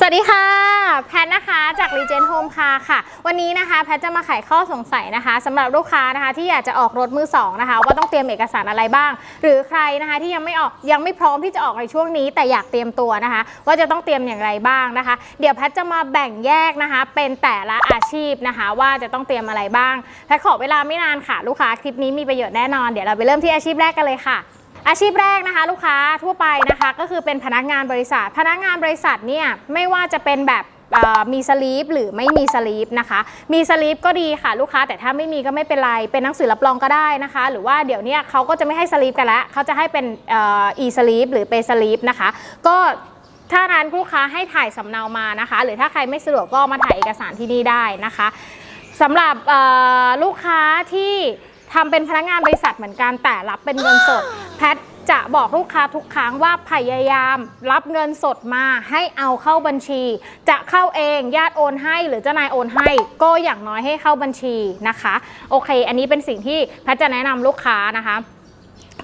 สวัสดีค่ะ แพทนะคะจาก Regent Home Car ค่ะ วันนี้นะคะแพทจะมาไขข้อสงสัยนะคะสำหรับลูกค้านะคะที่อยากจะออกรถมือสองนะคะว่าต้องเตรียมเอกสารอะไรบ้าง หรือใครนะคะที่ยังไม่ออกยังไม่พร้อมที่จะออกในช่วงนี้ แต่อยากเตรียมตัวนะคะ ว่าจะต้องเตรียมอย่างไรบ้างนะคะ เดี๋ยวแพทจะมาแบ่งแยกนะคะ เป็นแต่ละอาชีพนะคะ ว่าจะต้องเตรียมอะไรบ้างแพทขอเวลาไม่นานค่ะ ลูกค้าคลิปนี้มีประโยชน์แน่นอนเดี๋ยวเราไปเริ่มที่อาชีพแรกกันเลยค่ะ อาชีพแรกนะคะ ลูกค้าทั่วไปนะคะก็คือเป็นพนักงานบริษัท พนักงานบริษัทเนี่ยไม่ว่าจะเป็นแบบมีสลีปหรือไม่มีสลีปนะคะ มีสลีปก็ดีค่ะลูกค้าแต่ถ้าไม่มีก็ไม่เป็นไร เป็นหนังสือรับรองก็ได้นะคะ หรือว่าเดี๋ยวเนี้เขาก็จะไม่ให้สลีปกันแล้วเขาจะให้เป็นอีสลีปหรือเปสลีปนะคะ ก็ถ้าร้านลูกค้าให้ถ่ายสำเนามานะคะ หรือถ้าใครไม่สะดวกก็มาถ่ายเอกสารที่นี่ได้นะคะสำหรับลูกค้าที่ ทำเป็นพนักงานบริษัทเหมือนกันแต่รับเป็นเงินสด แพทจะบอกลูกค้าทุกครั้งว่าพยายามรับเงินสดมาให้เอาเข้าบัญชี จะเข้าเองญาติโอนให้หรือเจ้านายโอนให้ ก็อย่างน้อยให้เข้าบัญชีนะคะ โอเค อันนี้เป็นสิ่งที่แพทจะแนะนำลูกค้านะคะ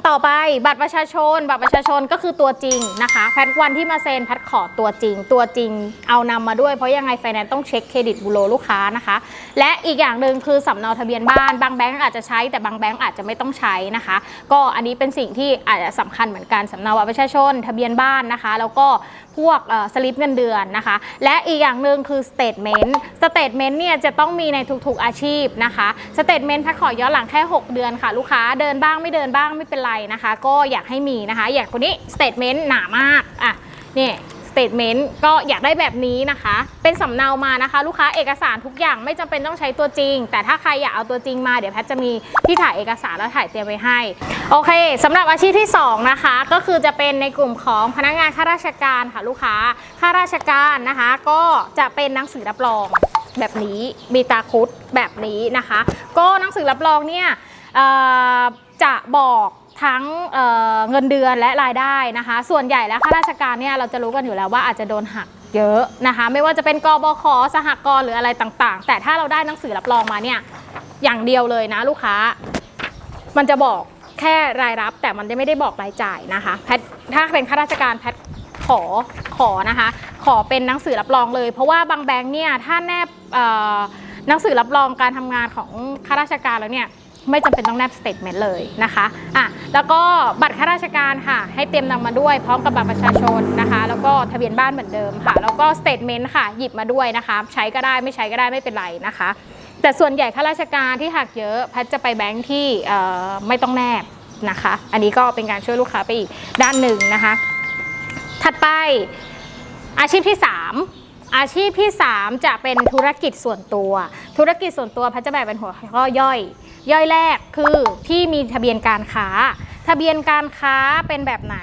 ต่อไปบัตรประชาชน บัตรประชาชนก็คือตัวจริงนะคะ แพทวันที่มาเซ็นแพทขอตัวจริง ตัวจริงเอานำมาด้วยเพราะยังไงไฟแนนซ์ต้องเช็คเครดิตบูโรลูกค้านะคะ และอีกอย่างหนึ่งคือสำเนาทะเบียนบ้านบางแบงก์อาจจะใช้แต่บางแบงก์อาจจะไม่ต้องใช้นะคะ ก็อันนี้เป็นสิ่งที่อาจจะสำคัญเหมือนกันสำเนาบัตรประชาชน ทะเบียนบ้านนะคะ แล้วก็พวกสลิปเงินเดือนนะคะ และอีกอย่างหนึ่งคือสเตทเมนต์สเตทเมนต์เนี่ยจะต้องมีในทุกๆอาชีพนะคะสเตทเมนต์แพทขอย้อนหลังแค่ 6 เดือนค่ะ ลูกค้าเดินบ้างไม่เดินบ้างไม่เป็นไรนะคะ ก็อยากให้มีนะคะ อย่างคนนี้สเตทเมนต์หนามากอะนี่สเตทเมนต์ก็อยากได้แบบนี้นะคะ เป็นสำเนามานะคะ ลูกค้าเอกสารทุกอย่างไม่จำเป็นต้องใช้ตัวจริง แต่ถ้าใครอยากเอาตัวจริงมาเดี๋ยวแพทจะมีที่ถ่ายเอกสารแล้วถ่ายเตรียมไว้ให้ โอเคสำหรับอาชีพที่ 2 นะคะ ก็คือจะเป็นในกลุ่มของพนักงานข้าราชการค่ะลูกค้าข้าราชการนะคะ ก็จะเป็นหนังสือรับรองแบบนี้มีตาคุดแบบนี้นะคะ ก็หนังสือรับรองเนี่ยจะบอก ทั้งเเงินเดือนและรายได้นะคะ ส่วนใหญ่แล้วข้าราชการเนี่ยเราจะรู้กันอยู่แล้วว่าอาจจะโดนหักเยอะนะคะ ไม่ว่าจะเป็นกบขสหกรณ์หรืออะไรต่างๆ แต่ถ้าเราได้หนังสือรับรองมาเนี่ยอย่างเดียวเลยนะลูกค้า มันจะบอกแค่รายรับแต่มันจะไม่ได้บอกรายจ่ายนะคะแพทถ้าเป็นข้าราชการแพทขอขอนะคะ ขอเป็นหนังสือรับรองเลย เพราะว่าบางแบงค์เนี่ยถ้าแนบหนังสือรับรองการทำงานของข้าราชการแล้วเนี่ย ไม่จำเป็นต้องแนบสเตทเมนต์เลยนะคะอะแล้วก็บัตรข้าราชการค่ะ ให้เตรียมนำมาด้วยพร้อมกับบัตรประชาชนนะคะ แล้วก็ทะเบียนบ้านเหมือนเดิมค่ะ แล้วก็สเตทเมนต์ค่ะ หยิบมาด้วยนะคะ ใช้ก็ได้ไม่ใช้ก็ได้ไม่เป็นไรนะคะ แต่ส่วนใหญ่ข้าราชการที่หักเยอะแพทย์จะไปแบงค์ที่ไม่ต้องแนบนะคะ อันนี้ก็เป็นการช่วยลูกค้าไปอีกด้านหนึ่งนะคะ ถัดไปอาชีพที่ 3 อาชีพที่ 3 จะเป็นธุรกิจส่วนตัว ธุรกิจส่วนตัวพัชจะแบ่งเป็นหัวข้อย่อย ย่อยแรกคือที่มีทะเบียนการค้า ทะเบียนการค้าเป็นแบบไหน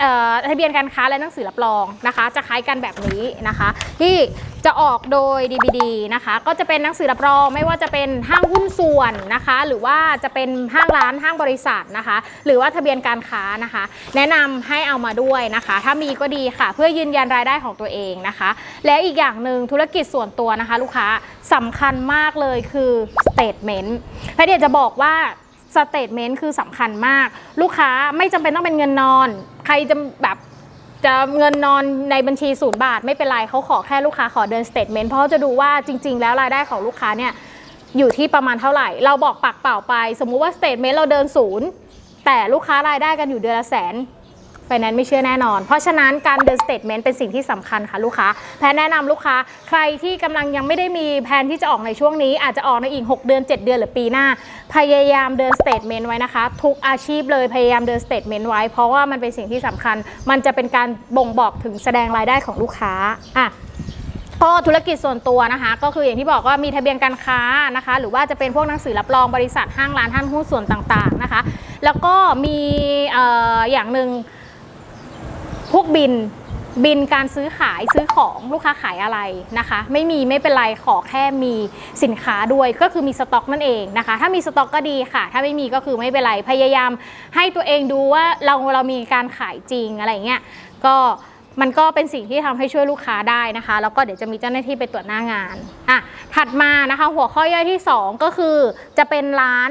เอ่อทะเบียนการค้าและหนังสือรับรองนะคะ จะคล้ายกันแบบนี้นะคะ ที่จะออกโดย DBD นะคะ ก็จะเป็นหนังสือรับรองไม่ว่าจะเป็นห้างหุ้นส่วนนะคะ หรือว่าจะเป็นห้างร้านห้างบริษัทนะคะ หรือว่าทะเบียนการค้านะคะ แนะนำให้เอามาด้วยนะคะ ถ้ามีก็ดีค่ะ เพื่อยืนยันรายได้ของตัวเองนะคะ และอีกอย่างหนึ่งธุรกิจส่วนตัวนะคะ ลูกค้าสำคัญมากเลยคือ statement แพทย์อยจะบอกว่า สเตทเมนต์คือสำคัญมาก ลูกค้าไม่จำเป็นต้องเป็นเงินนอน ใครจะแบบจะเงินนอนในบัญชีศูนย์บาท ไม่เป็นไรเขาขอแค่ลูกค้าขอเดินสเตทเมนต์เพราะจะดูว่าจริง ๆ แล้วรายได้ของลูกค้าเนี่ยอยู่ที่ประมาณเท่าไหร่ เราบอกปากเปล่าไป สมมุติว่าสเตทเมนต์เราเดินศูนย์แต่ลูกค้ารายได้กันอยู่เดือนละแสน ไฟแนนซ์ไม่เชื่อแน่นอน เพราะฉะนั้นการเดินสเตทเมนต์เป็นสิ่งที่สำคัญค่ะลูกค้า แพนแนะนำลูกค้า ใครที่กำลังยังไม่ได้มีแผนที่จะออกในช่วงนี้ อาจจะออกในอีก 6 เดือน 7 เดือนหรือปีหน้า พยายามเดินสเตทเมนต์ไว้นะคะ ทุกอาชีพเลยพยายามเดินสเตทเมนต์ไว้ เพราะว่ามันเป็นสิ่งที่สำคัญ มันจะเป็นการบ่งบอกถึงแสดงรายได้ของลูกค้าอะก็ธุรกิจส่วนตัวนะคะ ก็คืออย่างที่บอกว่ามีทะเบียนการค้านะคะ หรือว่าจะเป็นพวกหนังสือรับรองบริษัทห้างร้านห้างหุ้นส่วนต่างๆนะคะ แล้วก็มีอออย่างหนึ่ง พวกบินบินการซื้อขายซื้อของลูกค้าขายอะไรนะคะ ไม่มีไม่เป็นไรขอแค่มีสินค้าด้วยก็คือมีสต็อกนั่นเองนะคะ ถ้ามีสต็อกก็ดีค่ะ ถ้าไม่มีก็คือไม่เป็นไรพยายาม ให้ตัวเองดูว่าเราเรามีการขายจริงอะไรเงี้ยก็มันก็เป็นสิ่งที่ทำให้ช่วยลูกค้าได้นะคะ แล้วก็เดี๋ยวจะมีเจ้าหน้าที่ไปตรวจหน้างานอะถัดมานะคะหัวข้อย่อยที่ 2 ก็คือจะเป็นร้าน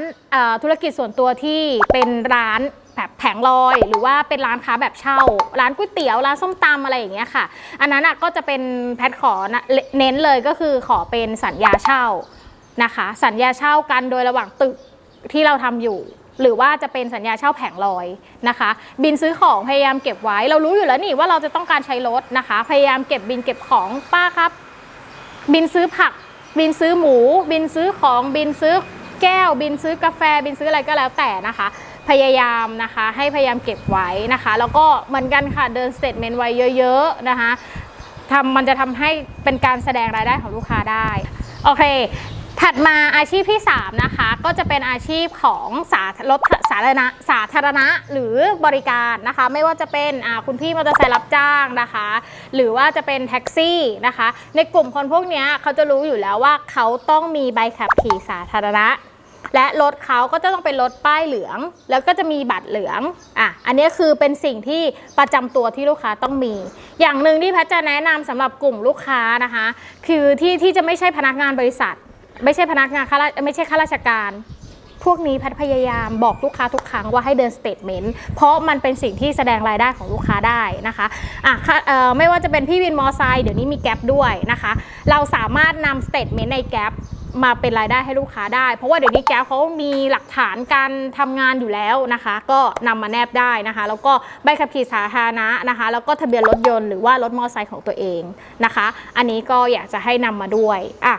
ธุรกิจส่วนตัวที่เป็นร้าน แบบแผงลอยหรือว่าเป็นร้านค้าแบบเช่า ร้านก๋วยเตี๋ยวร้านส้มตำอะไรอย่างเงี้ยค่ะ อันนั้นอะก็จะเป็นแพทขอเน้นเลยก็คือขอเป็นสัญญาเช่านะคะ สัญญาเช่ากันโดยระหว่างตึกที่เราทำอยู่ หรือว่าจะเป็นสัญญาเช่าแผงลอยนะคะ บินซื้อของพยายามเก็บไว้ เรารู้อยู่แล้วนี่ว่าเราจะต้องการใช้รถนะคะ พยายามเก็บบินเก็บของป้าครับ บินซื้อผัก บินซื้อหมู บินซื้อของบินซื้อแก้ว บินซื้อกาแฟ บินซื้ออะไรก็แล้วแต่นะคะ พยายามนะคะ ให้พยายามเก็บไว้นะคะ แล้วก็เหมือนกันค่ะเดินสเตทเมนต์ไว้เยอะๆนะคะทำมันจะทำให้เป็นการแสดงรายได้ของลูกค้าได้โอเคถัดมาอาชีพที่ 3 นะคะ ก็จะเป็นอาชีพของสารถสาธารณะสาธารณะหรือบริการนะคะ ไม่ว่าจะเป็นคุณพี่มอเตอร์ไซค์รับจ้างนะคะ หรือว่าจะเป็นแท็กซี่นะคะ ในกลุ่มคนพวกนี้เขาจะรู้อยู่แล้วว่าเขาต้องมีใบขับขี่สาธารณะ และรถเขาก็จะต้องเป็นรถป้ายเหลือง แล้วก็จะมีบัตรเหลืองอะอันนี้คือเป็นสิ่งที่ประจำตัวที่ลูกค้าต้องมี อย่างหนึ่งที่แพทจะแนะนำสำหรับกลุ่มลูกค้านะคะ คือที่ที่จะไม่ใช่พนักงานบริษัท ไม่ใช่พนักงานข้าราไม่ใช่ข้าราชการพวกนี้แพทพยายามบอกลูกค้าทุกครั้งว่าให้เดินสเตทเมนต์เพราะมันเป็นสิ่งที่แสดงรายได้ของลูกค้าได้นะคะอะไม่ว่าจะเป็นพี่วินมอไซค์เดี๋ยวนี้มีแกลบด้วยนะคะ เราสามารถนำสเตทเมนต์ในแกลบ มาเป็นรายได้ให้ลูกค้าได้ เพราะว่าเดี๋ยวนี้แกลบเขามีหลักฐานการทำงานอยู่แล้วนะคะ ก็นำมาแนบได้นะคะ แล้วก็ใบขับขี่สาธารณะนะคะ แล้วก็ทะเบียนรถยนต์หรือว่ารถมอเตอร์ไซค์ของตัวเองนะคะ อันนี้ก็อยากจะให้นำมาด้วยอะ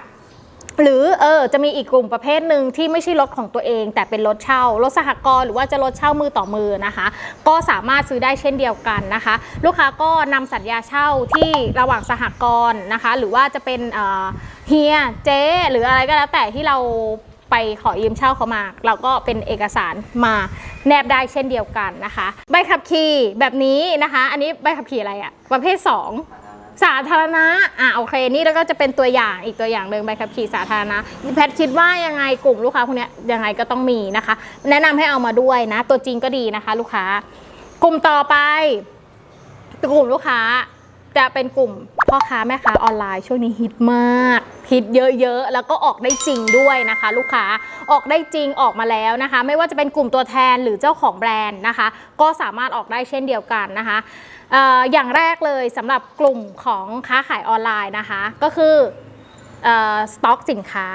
หรือเออจะมีอีกกลุ่มประเภทหนึ่งที่ไม่ใช่รถของตัวเอง แต่เป็นรถเช่ารถสหกรณ์หรือว่าจะรถเช่ามือต่อมือนะคะ ก็สามารถซื้อได้เช่นเดียวกันนะคะ ลูกค้าก็นำสัญญาเช่าที่ระหว่างสหกรณ์นะคะ หรือว่าจะเป็นเอ่อ เฮียเจ๊หรืออะไรก็แล้วแต่ที่เราไปขอยืมเช่าเขามา เราก็เป็นเอกสารมาแนบได้เช่นเดียวกันนะคะ ใบขับขี่แบบนี้นะคะ อันนี้ใบขับขี่อะไรอะประเภท 2 สาธารณะอะโอเคนี่แล้วก็จะเป็นตัวอย่างอีกตัวอย่างหนึ่งใบขับขี่สาธารณะแพทย์คิดว่ายังไงกลุ่มลูกค้าพวกเนี้ยยังไงก็ต้องมีนะคะ แนะนำให้เอามาด้วยนะ ตัวจริงก็ดีนะคะ ลูกค้ากลุ่มต่อไป กลุ่มลูกค้า จะเป็นกลุ่มพ่อค้าแม่ค้าออนไลน์ช่วงนี้ฮิตมากฮิตเยอะๆ แล้วก็ออกได้จริงด้วยนะคะ ลูกค้าออกได้จริงออกมาแล้วนะคะ ไม่ว่าจะเป็นกลุ่มตัวแทนหรือเจ้าของแบรนด์นะคะ ก็สามารถออกได้เช่นเดียวกันนะคะอออย่างแรกเลยสำหรับกลุ่มของค้าขายออนไลน์นะคะ ก็คือสต็อกสินค้า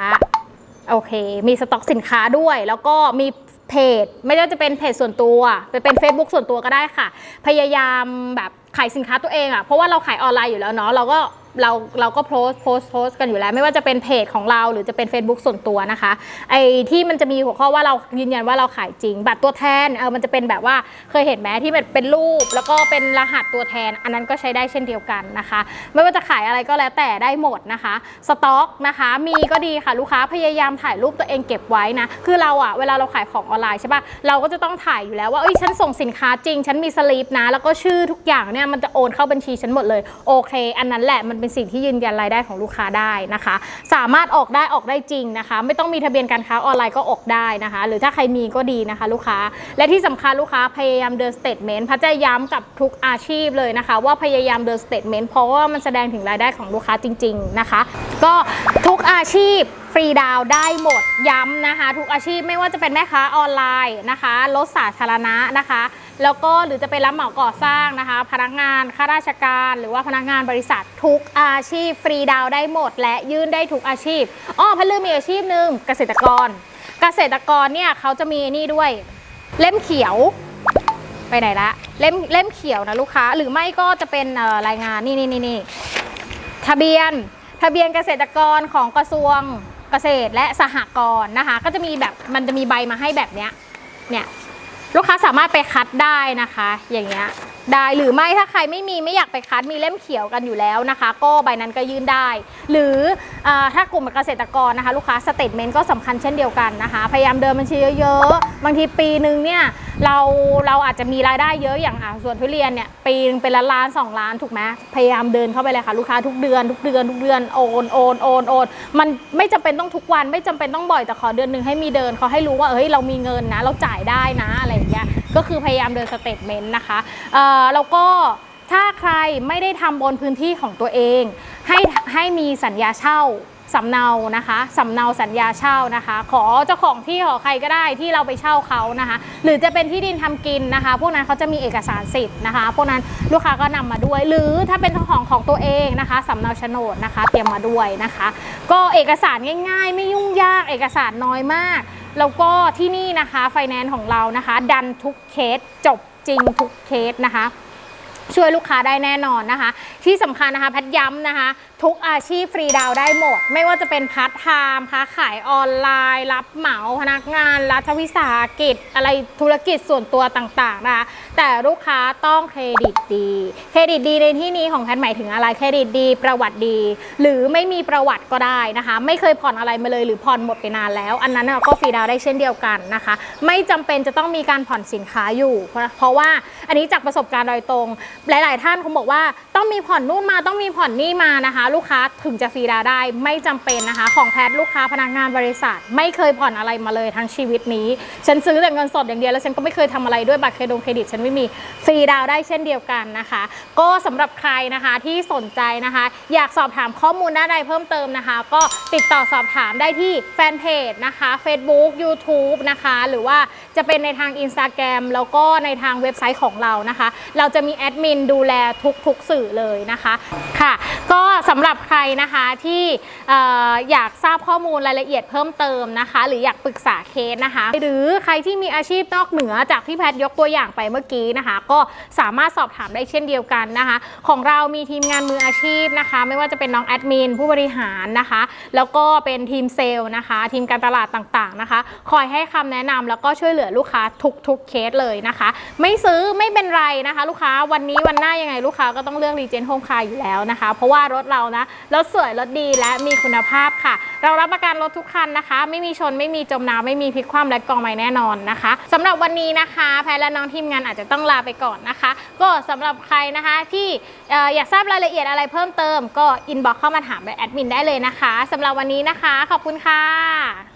โอเค มีสต็อกสินค้าด้วย แล้วก็มี เพจ ไม่ว่าจะเป็นเพจส่วนตัวไปเป็น Facebook ส่วนตัวก็ได้ค่ะ พยายามแบบขายสินค้าตัวเองอะ่ะเพราะว่าเราขายออนไลน์อยู่แล้วเนาะเราก็ เราเราก็โพสโพสโพสกันอยู่แล้ว ไม่ว่าจะเป็นเพจของเราหรือจะเป็น Facebook ส่วนตัวนะคะไอ้ที่มันจะมีหัวข้อว่าเรายืนยันว่าเราขายจริง บัตรตัวแทนเออมันจะเป็นแบบว่าเคยเห็นไหมที่แบบเป็นรูป แล้วก็เป็นรหัสตัวแทน อันนั้นก็ใช้ได้เช่นเดียวกันนะคะ ไม่ว่าจะขายอะไรก็แล้วแต่ได้หมดนะคะสต็อกนะคะ มีก็ดีค่ะลูกค้าพยายามถ่ายรูปตัวเองเก็บไว้นะคือเราอะเวลาเราขายของออนไลน์ใช่ปะเราก็จะต้องถ่ายอยู่แล้วว่าเอ้ยฉันส่งสินค้าจริง ฉันมีสลิปนะ แล้วก็ชื่อทุกอย่างเนี่ยมันจะโอนเข้าบัญชีฉันหมดเลยโอเค อันนั้นแหละมันเป็นสิ่งที่ยืนยันรายได้ของลูกค้าได้นะคะ สามารถออกได้ออกได้จริงนะคะ ไม่ต้องมีทะเบียนการค้าออนไลน์ก็ออกได้นะคะ หรือถ้าใครมีก็ดีนะคะ ลูกค้า และที่สำคัญลูกค้าพยายามเดินสเตทเมนต์พัชจะย้ำกับทุกอาชีพเลยนะคะ ว่าพยายามเดินสเตทเมนต์เพราะว่ามันแสดงถึงรายได้ของลูกค้าจริง ๆนะคะ ก็ทุกอาชีพ ฟรีดาวได้หมดย้ำนะคะ ทุกอาชีพไม่ว่าจะเป็นแม่ค้าออนไลน์นะคะรถสาธารณะนะคะ แล้วก็หรือจะเป็นรับเหมาก่อสร้างนะคะ พนักงานข้าราชการ หรือว่าพนักงานบริษัททุกอาชีพ ฟรีดาวได้หมด และยื่นได้ทุกอาชีพอ้อพันลืมมีอาชีพหนึ่งเกษตรกร เกษตรกรเนี่ยเขาจะมีนี่ด้วย เล่มเขียวไปไหนละเล่มเล่มเขียวนะลูกค้า หรือไม่ก็จะเป็นรายงานนี่นี่นี่ทะเบียน ทะเบียนเกษตรกรของกระทรวง เกษตรและสหกรณ์นะคะ ก็จะมีแบบมันจะมีใบมาให้แบบเนี้ยเนี่ยลูกค้าสามารถไปคัดได้นะคะ อย่างเงี้ยได้หรือไม่ถ้าใครไม่มีไม่อยากไปคัดมีเล่มเขียวกันอยู่แล้วนะคะ ก็ใบนั้นก็ยื่นได้ หรืออาถ้ากลุ่มเกษตรกรนะคะ ลูกค้าสเตทเมนต์ก็สำคัญเช่นเดียวกันนะคะ พยายามเดินบัญชีเยอะๆ บางทีปีหนึ่งเนี่ย เราเราอาจจะมีรายได้เยอะอย่างอะส่วนทุเรียนเนี่ยปีนึงเป็นล้านล้านสองล้านถูกไหมพยายามเดินเข้าไปเลยค่ะลูกค้าทุกเดือนทุกเดือนทุกเดือนโอนโอนโอนโอนมันไม่จำเป็นต้องทุกวันไม่จำเป็นต้องบ่อยแต่ขอเดือนหนึ่งให้มีเดินเขาให้รู้ว่าเฮ้ยเรามีเงินนะ เราจ่ายได้นะอะไรอย่างเงี้ยก็คือพยายามเดินสเตทเมนต์นะคะเอ่อแล้วก็ถ้าใครไม่ได้ทำบนพื้นที่ของตัวเอง ให้ให้มีสัญญาเช่า สำเนานะคะสำเนาสัญญาเช่านะคะ ขอเจ้าของที่ขอใครก็ได้ที่เราไปเช่าเขานะคะ หรือจะเป็นที่ดินทำกินนะคะ พวกนั้นเขาจะมีเอกสารสิทธิ์นะคะ พวกนั้นลูกค้าก็นำมาด้วย หรือถ้าเป็นของของตัวเองนะคะสำเนาโฉนดนะคะ เตรียมมาด้วยนะคะ ก็เอกสารง่าย ๆ ไม่ยุ่งยากเอกสารน้อยมากแล้วก็ที่นี่นะคะไฟแนนซ์ของเรานะคะ ดันทุกเคสจบจริงทุกเคสนะคะ ช่วยลูกค้าได้แน่นอนนะคะ ที่สำคัญนะคะพทย์ย้ำนะคะ ทุกอาชีพฟรีดาวได้หมด ไม่ว่าจะเป็นพาร์ทไทม์ค้าขายออนไลน์ รับเหมาพนักงาน รัฐวิสาหกิจ อะไรธุรกิจส่วนตัวต่างๆนะคะแต่ลูกค้าต้องเครดิตดี เครดิตดีในที่นี้ของแพทหมายถึงอะไรเครดิตดี ประวัติดี หรือไม่มีประวัติก็ได้นะคะ ไม่เคยผ่อนอะไรมาเลยหรือผ่อนหมดไปนานแล้ว อันนั้นก็ฟรีดาวได้เช่นเดียวกันนะคะ ไม่จำเป็นจะต้องมีการผ่อนสินค้าอยู่ เพราะว่าอันนี้จากประสบการณ์โดยตรงหลาย ๆ ท่านคงบอกว่าต้องมีผ่อนนู่นมาต้องมีผ่อนนี่มานะคะ ลูกค้าถึงจะฟรีดาวได้ไม่จำเป็นนะคะ ของแพทย์ลูกค้าพนักงานบริษัท ไม่เคยผ่อนอะไรมาเลยทั้งชีวิตนี้ ฉันซื้อแต่เงินสดอย่างเดียวแล้วฉันก็ไม่เคยทำอะไรด้วยบัตรเครดงเครดิตฉันไม่มีฟรีดาวได้เช่นเดียวกันนะคะ ก็สำหรับใครนะคะที่สนใจนะคะ อยากสอบถามข้อมูลด้านใดเพิ่มเติมนะคะ ก็ติดต่อสอบถามได้ที่แฟนเพจนะคะ Facebook YouTube นะคะ หรือว่าจะเป็นในทาง Instagram แล้วก็ในทางเว็บไซต์ของเรานะคะ เราจะมีแอดมินดูแลทุกๆสื่อเลยนะคะค่ะ ก็สำหรับใครนะคะที่อ่อยากทราบข้อมูลรายละเอียดเพิ่มเติมนะคะ หรืออยากปรึกษาเคสนะคะ หรือใครที่มีอาชีพนอกเหนือจากที่แพทย์ยกตัวอย่างไปเมื่อกี้นะคะ ก็สามารถสอบถามได้เช่นเดียวกันนะคะ ของเรามีทีมงานมืออาชีพนะคะ ไม่ว่าจะเป็นน้องแอดมินผู้บริหารนะคะ แล้วก็เป็นทีมเซลล์นะคะ ทีมการตลาดต่างๆนะคะ คอยให้คำแนะนำแล้วก็ช่วยเหลือลูกค้าทุกๆเคสเลยนะคะ ไม่ซื้อไม่เป็นไรนะคะ ลูกค้าวันนี้วันหน้ายังไงลูกค้าก็ต้องเลือกรีเจนโฮมคาอยู่แล้วนะคะ เพราะว่ารถเรานะรถสวยรถดีและมีคุณภาพค่ะ เรารับประกันรถทุกคันนะคะ ไม่มีชนไม่มีจมน้ำไม่มีพลิกคว่ำและกองไม้แน่นอนนะคะสำหรับวันนี้นะคะ แพทและน้องทีมงานอาจจะต้องลาไปก่อนนะคะ ก็สำหรับใครนะคะที่อยากทราบรายละเอียดอะไรเพิ่มเติมก็อินบ็อกเข้ามาถามแอดมินได้เลยนะคะสำหรับวันนี้นะคะ ขอบคุณค่ะ